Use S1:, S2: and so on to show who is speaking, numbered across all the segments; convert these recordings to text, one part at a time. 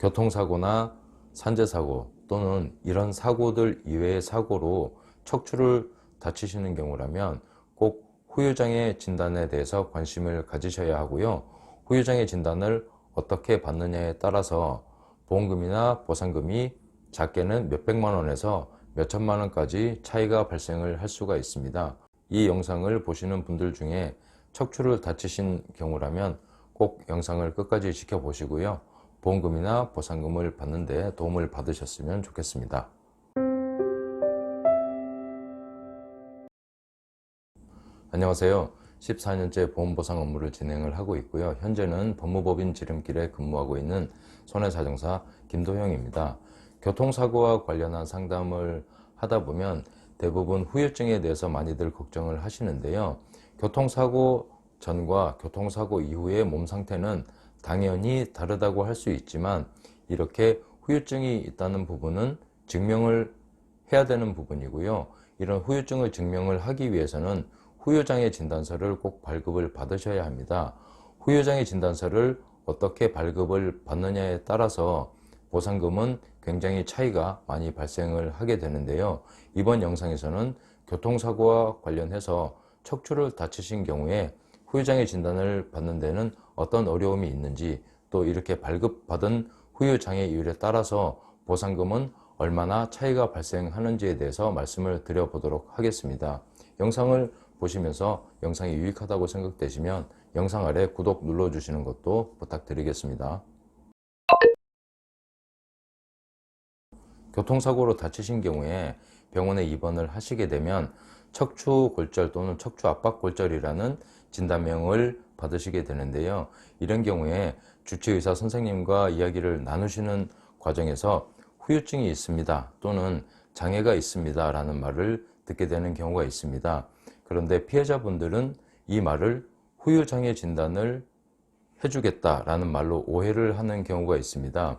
S1: 교통사고나 산재사고 또는 이런 사고들 이외의 사고로 척추를 다치시는 경우라면 꼭 후유장애 진단에 대해서 관심을 가지셔야 하고요. 후유장애 진단을 어떻게 받느냐에 따라서 보험금이나 보상금이 작게는 몇백만 원에서 몇천만 원까지 차이가 발생을 할 수가 있습니다. 이 영상을 보시는 분들 중에 척추를 다치신 경우라면 꼭 영상을 끝까지 지켜보시고요. 보험금이나 보상금을 받는 데 도움을 받으셨으면 좋겠습니다. 안녕하세요. 14년째 보험보상 업무를 진행을 하고 있고요. 현재는 법무법인 지름길에 근무하고 있는 손해사정사 김도형입니다. 교통사고와 관련한 상담을 하다 보면 대부분 후유증에 대해서 많이들 걱정을 하시는데요. 교통사고 전과 교통사고 이후의 몸 상태는 당연히 다르다고 할 수 있지만 이렇게 후유증이 있다는 부분은 증명을 해야 되는 부분이고요. 이런 후유증을 증명을 하기 위해서는 후유장애 진단서를 꼭 발급을 받으셔야 합니다. 후유장애 진단서를 어떻게 발급을 받느냐에 따라서 보상금은 굉장히 차이가 많이 발생을 하게 되는데요. 이번 영상에서는 교통사고와 관련해서 척추를 다치신 경우에 후유장애 진단을 받는 데는 어떤 어려움이 있는지 또 이렇게 발급받은 후유장애 이율에 따라서 보상금은 얼마나 차이가 발생하는지에 대해서 말씀을 드려보도록 하겠습니다. 영상을 보시면서 영상이 유익하다고 생각되시면 영상 아래 구독 눌러주시는 것도 부탁드리겠습니다. 교통사고로 다치신 경우에 병원에 입원을 하시게 되면 척추 골절 또는 척추 압박 골절이라는 진단명을 받으시게 되는데요. 이런 경우에 주치의사 선생님과 이야기를 나누시는 과정에서 후유증이 있습니다 또는 장애가 있습니다 라는 말을 듣게 되는 경우가 있습니다. 그런데 피해자분들은 이 말을 후유장애 진단을 해주겠다라는 말로 오해를 하는 경우가 있습니다.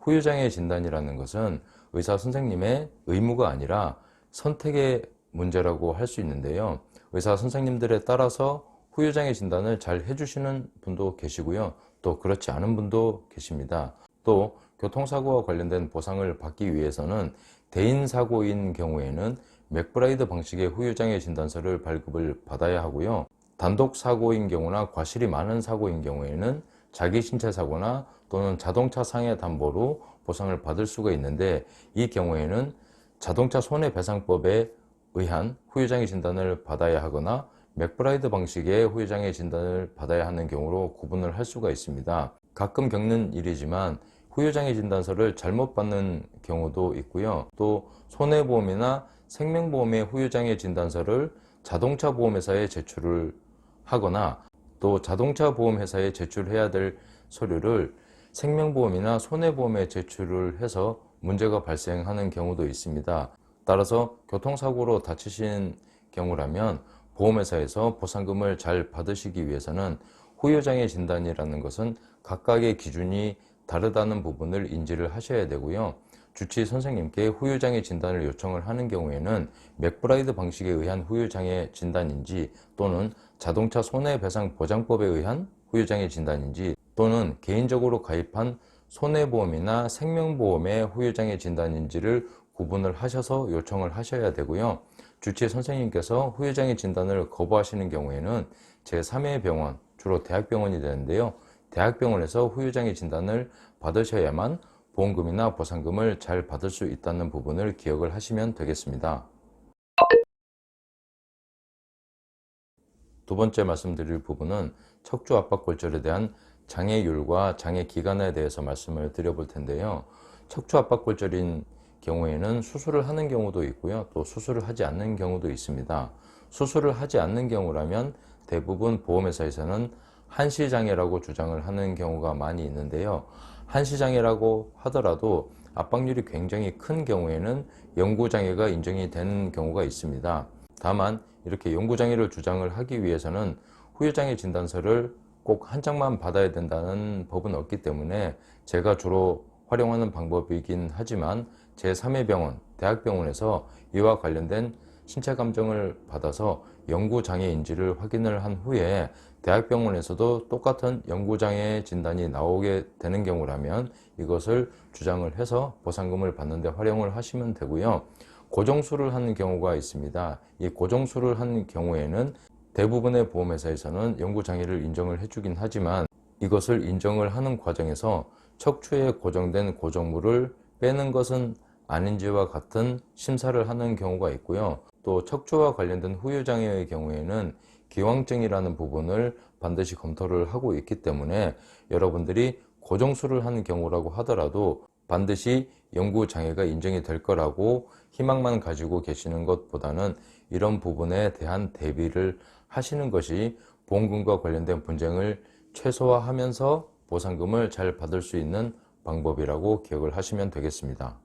S1: 후유장애 진단이라는 것은 의사 선생님의 의무가 아니라 선택의 문제라고 할 수 있는데요. 의사 선생님들에 따라서 후유장애 진단을 잘 해주시는 분도 계시고요. 또 그렇지 않은 분도 계십니다. 또 교통사고와 관련된 보상을 받기 위해서는 대인사고인 경우에는 맥브라이드 방식의 후유장애 진단서를 발급을 받아야 하고요. 단독 사고인 경우나 과실이 많은 사고인 경우에는 자기 신체 사고나 또는 자동차 상해 담보로 보상을 받을 수가 있는데 이 경우에는 자동차 손해배상법에 의한 후유장애 진단을 받아야 하거나 맥브라이드 방식의 후유장애 진단을 받아야 하는 경우로 구분을 할 수가 있습니다. 가끔 겪는 일이지만 후유장애 진단서를 잘못 받는 경우도 있고요. 또 손해보험이나 생명보험의 후유장애 진단서를 자동차 보험회사에 제출을 하거나 또 자동차 보험회사에 제출해야 될 서류를 생명보험이나 손해보험에 제출을 해서 문제가 발생하는 경우도 있습니다. 따라서 교통사고로 다치신 경우라면 보험회사에서 보상금을 잘 받으시기 위해서는 후유장애 진단이라는 것은 각각의 기준이 다르다는 부분을 인지를 하셔야 되고요. 주치 선생님께 후유장애 진단을 요청을 하는 경우에는 맥브라이드 방식에 의한 후유장애 진단인지 또는 자동차 손해배상 보장법에 의한 후유장애 진단인지 또는 개인적으로 가입한 손해보험이나 생명보험의 후유장애 진단인지를 구분을 하셔서 요청을 하셔야 되고요. 주치의 선생님께서 후유장애 진단을 거부하시는 경우에는 제3의 병원, 주로 대학병원이 되는데요. 대학병원에서 후유장애 진단을 받으셔야만 보험금이나 보상금을 잘 받을 수 있다는 부분을 기억을 하시면 되겠습니다. 두 번째 말씀드릴 부분은 척추 압박골절에 대한 장애율과 장애 기간에 대해서 말씀을 드려볼 텐데요. 척추 압박골절인 경우에는 수술을 하는 경우도 있고요. 또 수술을 하지 않는 경우도 있습니다. 수술을 하지 않는 경우라면 대부분 보험회사에서는 한시장애라고 주장을 하는 경우가 많이 있는데요. 한시장애라고 하더라도 압박률이 굉장히 큰 경우에는 영구장애가 인정이 되는 경우가 있습니다. 다만 이렇게 영구장애를 주장을 하기 위해서는 후유장애 진단서를 꼭 한 장만 받아야 된다는 법은 없기 때문에 제가 주로 활용하는 방법이긴 하지만 제3의 병원, 대학병원에서 이와 관련된 신체 감정을 받아서 영구장애인지를 확인을 한 후에 대학병원에서도 똑같은 연구장애 진단이 나오게 되는 경우라면 이것을 주장을 해서 보상금을 받는데 활용을 하시면 되고요. 고정수를 하는 경우가 있습니다. 이 고정수를 한 경우에는 대부분의 보험회사에서는 연구장애를 인정을 해주긴 하지만 이것을 인정을 하는 과정에서 척추에 고정된 고정물을 빼는 것은 아닌지와 같은 심사를 하는 경우가 있고요. 또 척추와 관련된 후유장애의 경우에는 기왕증이라는 부분을 반드시 검토를 하고 있기 때문에 여러분들이 고정수를 하는 경우라고 하더라도 반드시 연구 장애가 인정이 될 거라고 희망만 가지고 계시는 것보다는 이런 부분에 대한 대비를 하시는 것이 보험금과 관련된 분쟁을 최소화하면서 보상금을 잘 받을 수 있는 방법이라고 기억을 하시면 되겠습니다.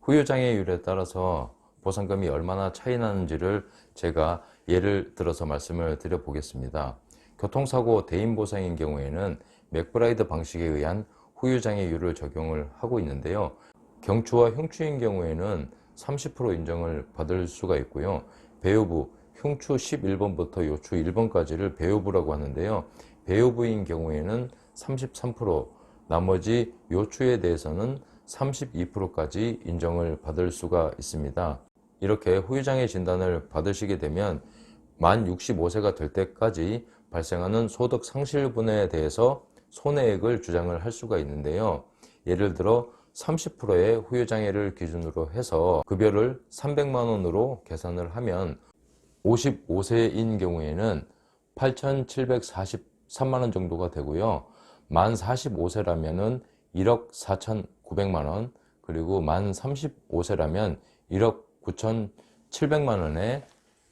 S1: 후유장애율에 따라서 보상금이 얼마나 차이 나는지를 제가 예를 들어서 말씀을 드려 보겠습니다. 교통사고 대인보상인 경우에는 맥브라이드 방식에 의한 후유장애율을 적용을 하고 있는데요. 경추와 흉추인 경우에는 30% 인정을 받을 수가 있고요. 배우부, 흉추 11번부터 요추 1번까지를 배우부라고 하는데요. 배우부인 경우에는 33%, 나머지 요추에 대해서는 32%까지 인정을 받을 수가 있습니다. 이렇게 후유장애 진단을 받으시게 되면 만 65세가 될 때까지 발생하는 소득 상실분에 대해서 손해액을 주장을 할 수가 있는데요. 예를 들어 30%의 후유장애를 기준으로 해서 급여를 300만 원으로 계산을 하면 55세인 경우에는 8,743만 원 정도가 되고요. 만 45세라면은 1억 4,900만 원, 그리고 만 35세라면 1억 9,700만 원의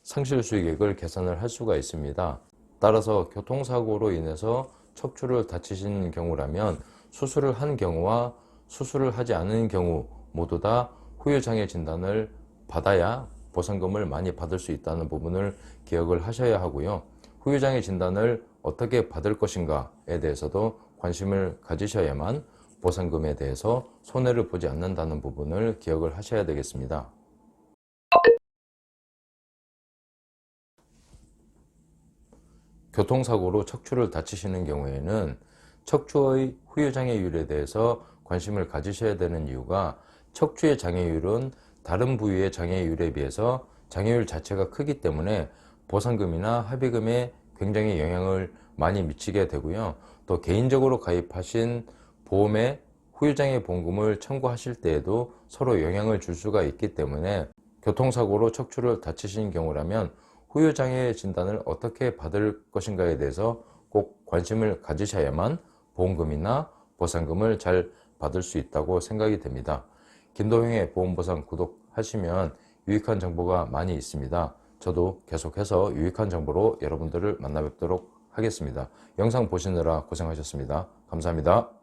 S1: 상실 수익액을 계산을 할 수가 있습니다. 따라서 교통사고로 인해서 척추를 다치신 경우라면 수술을 한 경우와 수술을 하지 않은 경우 모두 다 후유장애 진단을 받아야 보상금을 많이 받을 수 있다는 부분을 기억을 하셔야 하고요. 후유장애 진단을 어떻게 받을 것인가에 대해서도 관심을 가지셔야만 보상금에 대해서 손해를 보지 않는다는 부분을 기억을 하셔야 되겠습니다. 교통사고로 척추를 다치시는 경우에는 척추의 후유장애율에 대해서 관심을 가지셔야 되는 이유가 척추의 장애율은 다른 부위의 장애율에 비해서 장애율 자체가 크기 때문에 보상금이나 합의금에 굉장히 영향을 많이 미치게 되고요. 또 개인적으로 가입하신 보험에 후유장애 보험금을 청구하실 때에도 서로 영향을 줄 수가 있기 때문에 교통사고로 척추를 다치신 경우라면 후유장애 진단을 어떻게 받을 것인가에 대해서 꼭 관심을 가지셔야만 보험금이나 보상금을 잘 받을 수 있다고 생각이 됩니다. 김도형의 보험보상 구독하시면 유익한 정보가 많이 있습니다. 저도 계속해서 유익한 정보로 여러분들을 만나 뵙도록 하겠습니다. 영상 보시느라 고생하셨습니다. 감사합니다.